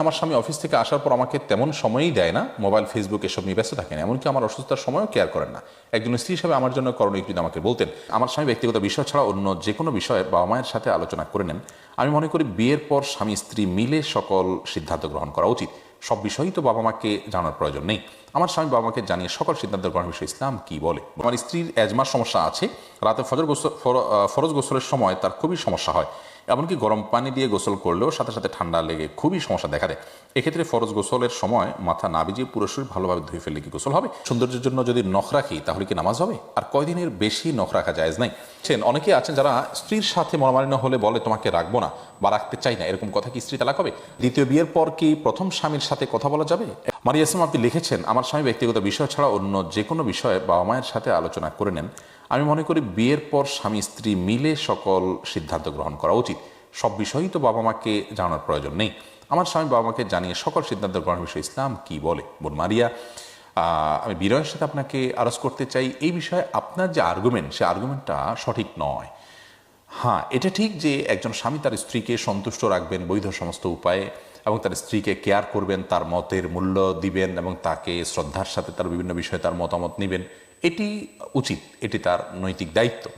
আমার স্বামী অফিস থেকে আসার পর আমাকে তেমন সময়ই দেয় না। মোবাইল, ফেসবুক এসব নিয়ে ব্যস্ত থাকেন এমনকি আমার অসুস্থতার সময়ও কেয়ার করেন না। একজন স্ত্রী হিসাবে আমার জন্য করণীয় যদি আমাকে বলতেন, আমার স্বামী ব্যক্তিগত বিষয় ছাড়া অন্য যে কোনো বিষয়ে বাবা মায়ের সাথে আলোচনা করে নেন। আমি মনে করি বিয়ের পর স্বামী স্ত্রী মিলে সকল সিদ্ধান্ত গ্রহণ করা উচিত। সব বিষয়ই তো বাবা মাকে জানার প্রয়োজন নেই। আমার স্বামী বাবা মাকে জানিয়ে সকল সিদ্ধান্ত গ্রহণের বিষয়ে ইসলাম কি বলে? আমার স্ত্রীর অ্যাজমার সমস্যা আছে। রাতে ফজর গোসল ফর- ফরজ গোসলের সময় তার খুবই সমস্যা হয়। এমনকি গরম পানি দিয়ে গোসল করলেও সাথে সাথে ঠান্ডা লেগে খুবই সমস্যা দেখা দেয়। এক্ষেত্রে ফরজ গোসলের সময় মাথা না ভিজিয়ে পুরো শরীর ভালোভাবে ধুয়ে ফেললে কি গোসল হবে? সৌন্দর্যের জন্য যদি নখ রাখি, তাহলে কি নামাজ হবে? আর কয়দিনের বেশি নখ রাখা জায়েজ নাই? অনেকে আছেন যারা স্ত্রীর সাথে মনোমালিন্য হলে বলে, তোমাকে রাখব না বা রাখতে চাই না। এরকম কথা কি স্ত্রী তালাক হবে? দ্বিতীয় বিয়ের পর কি প্রথম স্বামীর সাথে কথা বলা যাবে? মারিয়া ইসলাম, আপনি লিখেছেন, আমার স্বামী ব্যক্তিগত বিষয় ছাড়া অন্য যে কোনো বিষয়ে বাবা মায়ের সাথে আলোচনা করে নেন। আমি মনে করি বিয়ের পর স্বামী স্ত্রী মিলে সকল সিদ্ধান্ত গ্রহণ করা উচিত। সব বিষয়ই তো বাবা মাকে জানার প্রয়োজন নেই। আমার স্বামী বাবা মাকে জানিয়ে সকল সিদ্ধান্ত গ্রহণের বিষয়ে ইসলাম কি বলে? বোন মারিয়া আমি বিনয়ের সাথে আপনাকে আরজ করতে চাই। এই বিষয়ে আপনার যে আর্গুমেন্ট সে আর্গুমেন্টটা সঠিক নয়। হ্যাঁ এটা ঠিক যে একজন স্বামী তার স্ত্রীকে সন্তুষ্ট রাখবেন বৈধ সমস্ত উপায়ে এবং তার স্ত্রীকে কেয়ার করবেন, তার মতের মূল্য দিবেন এবং তাকে শ্রদ্ধার সাথে তার বিভিন্ন বিষয়ে তার মতামত নেবেন। এটি উচিত, এটি তার নৈতিক দায়িত্ব।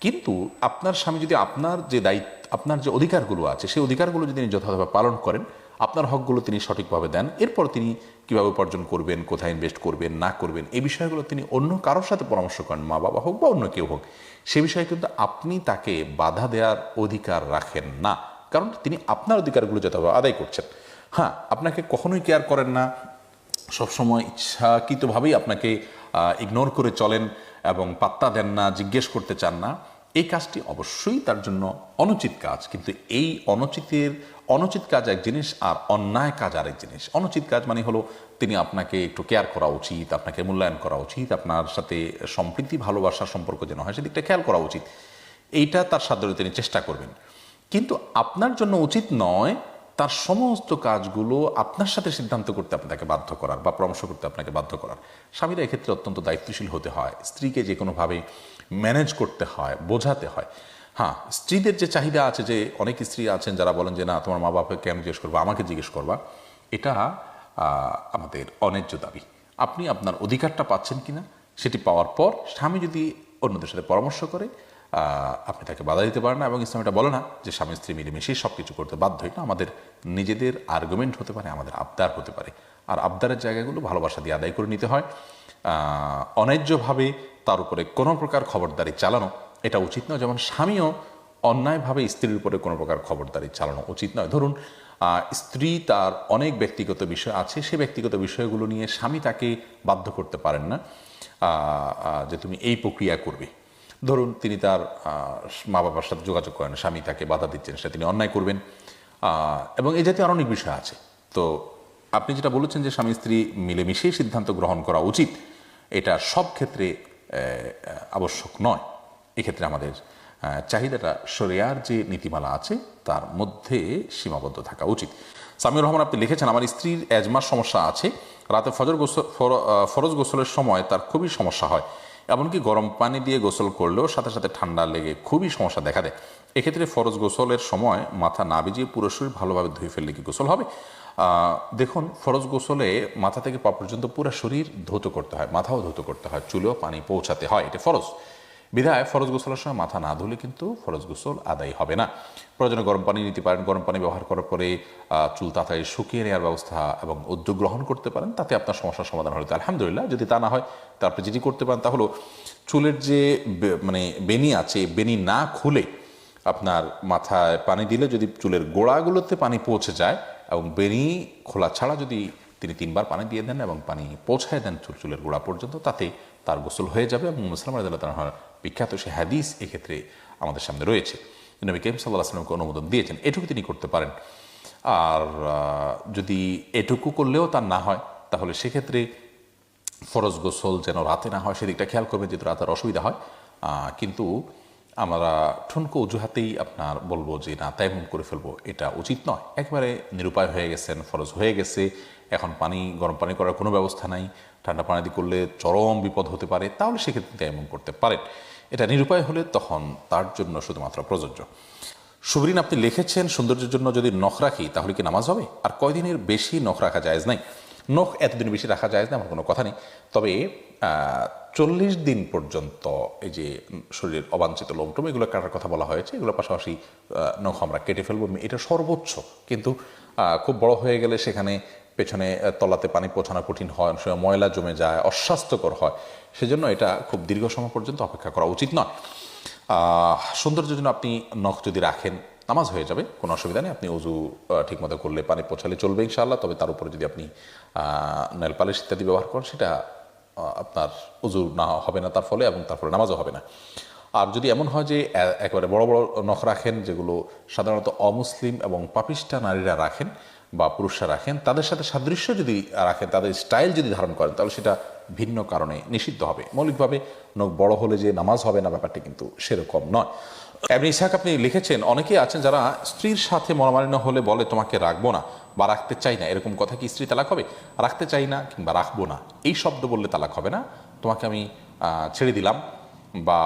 কিন্তু আপনার স্বামী যদি আপনার যে দায়িত্ব, আপনার যে অধিকারগুলো আছে, সেই অধিকারগুলো যদি তিনি যথাযথভাবে পালন করেন, আপনার হকগুলো তিনি সঠিকভাবে দেন, এরপর তিনি কীভাবে উপার্জন করবেন, কোথায় ইনভেস্ট করবেন, না করবেন, এই বিষয়গুলো তিনি অন্য কারোর সাথে পরামর্শ করেন, মা বাবা হোক বা অন্য কেউ হোক, সে বিষয়ে কিন্তু আপনি তাকে বাধা দেওয়ার অধিকার রাখেন না। কারণ তিনি আপনার অধিকারগুলো যথাযথভাবে আদায় করছেন। হ্যাঁ আপনাকে কখনোই কেয়ার করেন না। সবসময় ইচ্ছাকৃতভাবেই আপনাকে ইগনোর করে চলেন এবং পাত্তা দেন না, জিজ্ঞেস করতে চান না, এই কাজটি অবশ্যই তার জন্য অনুচিত কাজ। কিন্তু এই অনুচিতের, অনুচিত কাজ এক জিনিস আর অন্যায় কাজ আরেক জিনিস। অনুচিত কাজ মানে হলো তিনি আপনাকে একটু কেয়ার করা উচিত, আপনাকে মূল্যায়ন করা উচিত, আপনার সাথে সম্প্রীতি ভালোবাসার সম্পর্ক যেন হয় সেদিকটা খেয়াল করা উচিত। এইটা তার সাধ্য তিনি চেষ্টা করবেন। কিন্তু আপনার জন্য উচিত নয় তার সমস্ত কাজগুলো আপনার সাথে সিদ্ধান্ত করতে আপনাকে বাধ্য করার বা পরামর্শ করতে আপনাকে বাধ্য করার। স্বামীরা এক্ষেত্রে অত্যন্ত দায়িত্বশীল হতে হয়। স্ত্রীকে যে কোনোভাবে ম্যানেজ করতে হয়, বোঝাতে হয়। হ্যাঁ স্ত্রীদের যে চাহিদা আছে যে অনেক স্ত্রী আছেন যারা বলেন যে, না, তোমার মা বাবাকে কেন জিজ্ঞেস করবা? আমাকে জিজ্ঞেস করবা। এটা আমাদের অন্যায্য দাবি। আপনি আপনার অধিকারটা পাচ্ছেন কিনা সেটি পাওয়ার পর স্বামী যদি অন্যদের সাথে পরামর্শ করে আপনি তাকে বাধা দিতে পারেন না এবং ইসলাম এটা বলে না যে স্বামী স্ত্রী মিলেমিশেই সব কিছু করতে বাধ্য এটা আমাদের নিজেদের আর্গুমেন্ট হতে পারে, আমাদের আবদার হতে পারে। আর আবদারের জায়গাগুলো ভালোবাসা দিয়ে আদায় করে নিতে হয়। অন্যায্যভাবে তার উপরে কোনো প্রকার খবরদারি চালানো এটা উচিত নয়। যেমন স্বামীও অন্যায়ভাবে স্ত্রীর উপরে কোনো প্রকার খবরদারি চালানো উচিত নয়। ধরুন স্ত্রী তার অনেক ব্যক্তিগত বিষয় আছে, সে ব্যক্তিগত বিষয়গুলো নিয়ে স্বামী তাকে বাধ্য করতে পারেন না যে তুমি এই প্রক্রিয়া করবে। ধরুন তিনি তার মা বাবার সাথে যোগাযোগ করেন, স্বামী তাকে বাধা দিচ্ছেন, সেটা তিনি অন্যায় করবেন। এবং এই জাতীয় আরও অনেক বিষয় আছে। তো আপনি যেটা বলেছেন যে স্বামী স্ত্রী মিলেমিশেই সিদ্ধান্ত গ্রহণ করা উচিত, এটা সব ক্ষেত্রে আবশ্যক নয়। এক্ষেত্রে আমাদের চাহিদাটা শরিয়ার যে নীতিমালা আছে, তার মধ্যে সীমাবদ্ধ থাকা উচিত। সামিউর রহমান, আপনি লিখেছেন, আমার স্ত্রীর অ্যাজমার সমস্যা আছে। রাতে ফজর গোসল ফর- ফরজ গোসলের সময় তার খুবই সমস্যা হয়। এমনকি গরম পানি দিয়ে গোসল করলেও সাথে সাথে ঠান্ডা লেগে খুবই সমস্যা দেখা দেয়। এক্ষেত্রে ফরজ গোসলের সময় মাথা না ভিজিয়ে পুরো শরীর ভালোভাবে ধুয়ে ফেললে কি গোসল হবে? দেখুন, ফরজ গোসলে মাথা থেকে পা পর্যন্ত পুরো শরীর ধৌত করতে হয়, মাথাও ধৌত করতে হয়, চুলেও পানি পৌঁছাতে হয়, এটা ফরজ। বিধায় ফরজ গোসলের সময় মাথা না ধুলে কিন্তু ফরজ গোসল আদায় হবে না। প্রয়োজনে গরম পানি নিতে পারেন। গরম পানি ব্যবহার করার পরে চুল তাড়াতাড়ি শুকিয়ে নেওয়ার ব্যবস্থা এবং উদ্যোগ গ্রহণ করতে পারেন, তাতে আপনার সমস্যার সমাধান হলে আলহামদুলিল্লাহ, যদি তা না হয় তারপরে যেটি করতে পারেন তা হলো চুলের যে মানে বেনি আছে বেনি না খুলে আপনার মাথায় পানি দিলে যদি চুলের গোড়াগুলোতে পানি পৌঁছে যায় এবং বেনি খোলা ছাড়া যদি তিনি তিনবার পানি দিয়ে দেন এবং পানি পৌঁছায় দেন চুল, চুলের গোড়া পর্যন্ত, তাতে তার গোসল হয়ে যাবে এবং মুসলাম আদালত তালাহার বিখ্যাত সে হাদিস এক্ষেত্রে আমাদের সামনে রয়েছে। নবী করিম সাল্লাহ আসলামকে অনুমোদন দিয়েছেন। এটুকু তিনি করতে পারেন। আর যদি এটুকু করলেও তার না হয়, তাহলে সেক্ষেত্রে ফরজ গোসল যেন রাতে না হয়, সেদিকটা খেয়াল করবেন যেহেতু রাতের অসুবিধা হয়। কিন্তু আমরা ঠুনকো অজুহাতেই আপনার বলব যে, না, তাইমুম করে ফেলব। এটা উচিত নয়। একেবারে নিরুপায় হয়ে গেছেন, ফরজ হয়ে গেছে। এখন পানি, গরম পানি করার কোনো ব্যবস্থা নাই। ঠান্ডা পানি দিয়ে করলে চরম বিপদ হতে পারে। তাহলে সেক্ষেত্রে তাইমুম করতে পারেন। এটা নিরুপায় হলে তখন তার জন্য শুধুমাত্র প্রযোজ্য। সুবরিন, আপনি লিখেছেন, সৌন্দর্যের জন্য যদি নখ রাখি, তাহলে কি নামাজ হবে? আর কয়দিনের বেশি নখ রাখা জায়েজ নাই? নখ এতদিন বেশি রাখা জায়েজ না আমার কোনো কথা নেই। তবে চল্লিশ দিন পর্যন্ত এই যে শরীরের অবাঞ্ছিত লোমটোম এগুলো কাটার কথা বলা হয়েছে এগুলোর পাশাপাশি নখ আমরা কেটে ফেলব। এটা সর্বোচ্চ, কিন্তু খুব বড় হয়ে গেলে সেখানে পেছনে তলাতে পানি পৌঁছানো কঠিন হয়, অনেক সময় ময়লা জমে যায়, অস্বাস্থ্যকর হয়। সেজন্য এটা খুব দীর্ঘ সময় পর্যন্ত অপেক্ষা করা উচিত নয়। সৌন্দর্যের জন্য আপনি নখ যদি রাখেন, নামাজ হয়ে যাবে, কোনো অসুবিধা নেই। আপনি উজু ঠিকমতো করলে পানি পৌঁছালে চলবে ইনশাআল্লাহ, তবে তার উপরে যদি আপনি নেল পালিশ ইত্যাদি ব্যবহার করেন, সেটা আপনার উজু না হবে না, তার ফলে এবং তার ফলে নামাজও হবে না। আর যদি এমন হয় যে একেবারে বড় বড় নখ রাখেন, যেগুলো সাধারণত অমুসলিম এবং পাপিষ্টা নারীরা রাখেন বা পুরুষরা রাখেন, তাদের সাথে সাদৃশ্য যদি রাখেন, তাদের স্টাইল যদি ধারণ করেন, তাহলে সেটা ভিন্ন কারণে নিষিদ্ধ হবে। মৌলিকভাবে নখ বড় হলে যে নামাজ হবে না, ব্যাপারটি কিন্তু সেরকম নয়। এমনি ইসাক আপনি লিখেছেন, অনেকেই আছেন যারা স্ত্রীর সাথে মনোমালিন্য হলে বলে, তোমাকে রাখব না বা রাখতে চাই না। এরকম কথা কি স্ত্রী তালাক হবে? রাখতে চাই না কিংবা রাখব না। এই শব্দ বললে তালাক হবে না। তোমাকে আমি ছেড়ে দিলাম বা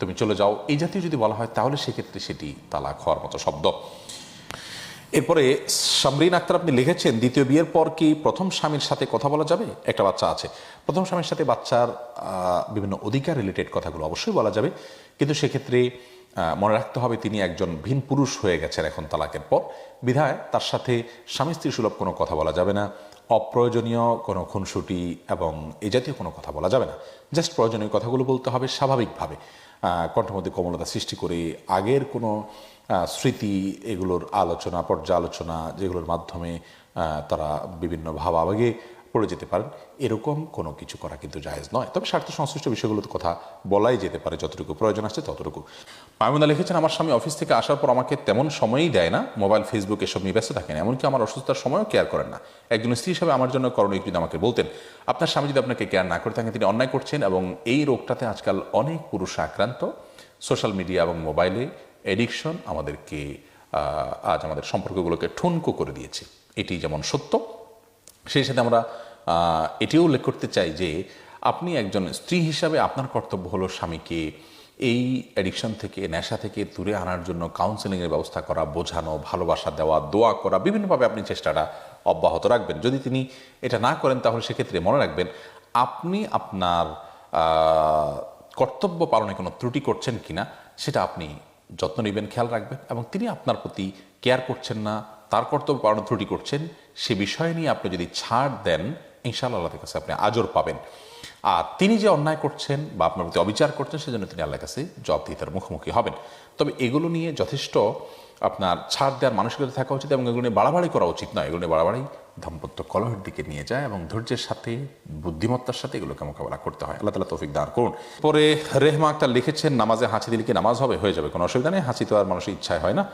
তুমি চলে যাও। এই জাতীয় যদি বলা হয়, তাহলে সেক্ষেত্রে সেটি তালাক হওয়ার মতো শব্দ। এরপরে সামরিন আক্তার, আপনি লিখেছেন, দ্বিতীয় বিয়ের পর কি প্রথম স্বামীর সাথে কথা বলা যাবে? একটা বাচ্চা আছে। প্রথম স্বামীর সাথে বাচ্চার বিভিন্ন অধিকার রিলেটেড কথাগুলো অবশ্যই বলা যাবে। কিন্তু সেক্ষেত্রে মনে রাখতে হবে তিনি একজন ভিন পুরুষ হয়ে গেছেন এখন তালাকের পর। বিধায় তার সাথে স্বামী স্ত্রী সুলভ কোনো কথা বলা যাবে না অপ্রয়োজনীয় কোনো খুনসুটি এবং এ জাতীয় কোনো কথা বলা যাবে না। জাস্ট প্রয়োজনীয় কথাগুলো বলতে হবে স্বাভাবিকভাবে। আহ, কণ্ঠের মধ্যে কোমলতা সৃষ্টি করে আগের কোনো স্মৃতি এগুলোর আলোচনা পর্যালোচনা যেগুলোর মাধ্যমে তারা বিভিন্ন ভাব আবেগে পড়ে যেতে পারেন। এরকম কোনো কিছু করা কিন্তু জায়েজ নয়। তবে স্বার্থ সংশ্লিষ্ট বিষয়গুলোতে কথা বলাই যেতে পারে, যতটুকু প্রয়োজন আছে ততটুকু। মাহমুদা লিখেছেন, আমার স্বামী অফিস থেকে আসার পর আমাকে তেমন সময়ই দেয় না। মোবাইল, ফেসবুক এসব নিয়ে ব্যস্ত থাকেন। এমনকি আমার অসুস্থতার সময়ও কেয়ার করেন না। একজন স্ত্রী হিসাবে আমার জন্য করণীয় যদি আমাকে বলতেন, আপনার স্বামী যদি আপনাকে কেয়ার না করে থাকেন, তিনি অন্যায় করছেন এবং এই রোগটাতে আজকাল অনেক পুরুষ আক্রান্ত। সোশ্যাল মিডিয়া এবং মোবাইলে এডিকশন আমাদেরকে আজ আমাদের সম্পর্কগুলোকে ঠুনকো করে দিয়েছে। এটি যেমন সত্য সেই সাথে আমরা এটিও উল্লেখ করতে চাই যে আপনি একজন স্ত্রী হিসাবে আপনার কর্তব্য হলো স্বামীকে এই অ্যাডিকশন থেকে, নেশা থেকে দূরে আনার জন্য কাউন্সেলিংয়ের ব্যবস্থা করা, বোঝানো, ভালোবাসা দেওয়া, দোয়া করা, বিভিন্নভাবে আপনি চেষ্টাটা অব্যাহত রাখবেন। যদি তিনি এটা না করেন তাহলে সেক্ষেত্রে মনে রাখবেন আপনি আপনার কর্তব্য পালনে কোনো ত্রুটি করছেন কিনা, সেটা আপনি যত্ন নেবেন, খেয়াল রাখবেন এবং তিনি আপনার প্রতি কেয়ার করছেন না তার কর্তব্য পালন ত্রুটি করছেন, সে বিষয় নিয়ে আপনি যদি ছাড় দেন, ইনশাআল্লাহ আল্লাহর কাছে আপনি আজর পাবেন। আর তিনি যে অন্যায় করছেন বা আপনার প্রতি অবিচার করছেন, সেজন্য তিনি আল্লাহর কাছে জবাবদিহিতার মুখোমুখি হবেন। তবে এগুলো নিয়ে যথেষ্ট আপনার ছাড় দেওয়ার মানসিকতা থাকা উচিত এবং এগুলো নিয়ে বাড়াবাড়ি করা উচিত নয়। এগুলো নিয়ে বাড়াবাড়ি দাম্পত্য কলহের দিকে নিয়ে যায় এবং ধৈর্যের সাথে, বুদ্ধিমত্তার সাথে এগুলোকে মোকাবেলা করতে হয়। আল্লাহ তালা তৌফিক দান করুন। পরে রেহমা আক্তার লিখেছেন, নামাজে হাঁচি দিলে কি নামাজ হবে? হয়ে যাবে, কোনো অসুবিধা নেই। হাঁচি তো আর মানুষের ইচ্ছায় হয় না।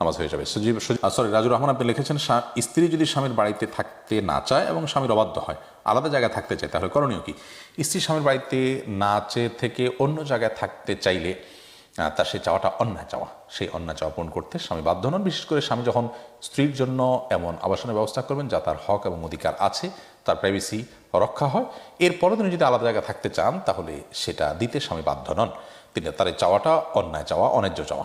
নামাজ হয়ে যাবে। সজীব সরি রাজুর রহমান আপনি লিখেছেন স্ত্রী যদি স্বামীর বাড়িতে থাকতে না চায় এবং স্বামীর অবাধ্য হয়, আলাদা জায়গায় থাকতে চায়, তাহলে করণীয় কি? স্ত্রী স্বামীর বাড়িতে না চেয়ে থেকে অন্য জায়গায় থাকতে চাইলে তার সেই চাওয়াটা অন্যায় চাওয়া। সেই অন্যায় চাওয়া পূরণ করতে স্বামী বাধ্য নন বিশেষ করে স্বামী যখন স্ত্রীর জন্য এমন আবাসনের ব্যবস্থা করবেন, যা তার হক এবং অধিকার আছে, তার প্রাইভেসি রক্ষা হয় এরপরে তিনি যদি আলাদা জায়গায় থাকতে চান, তাহলে সেটা দিতে স্বামী বাধ্য নন। তিনি তার চাওয়াটা অন্যায় চাওয়া, অন্যায্য চাওয়া।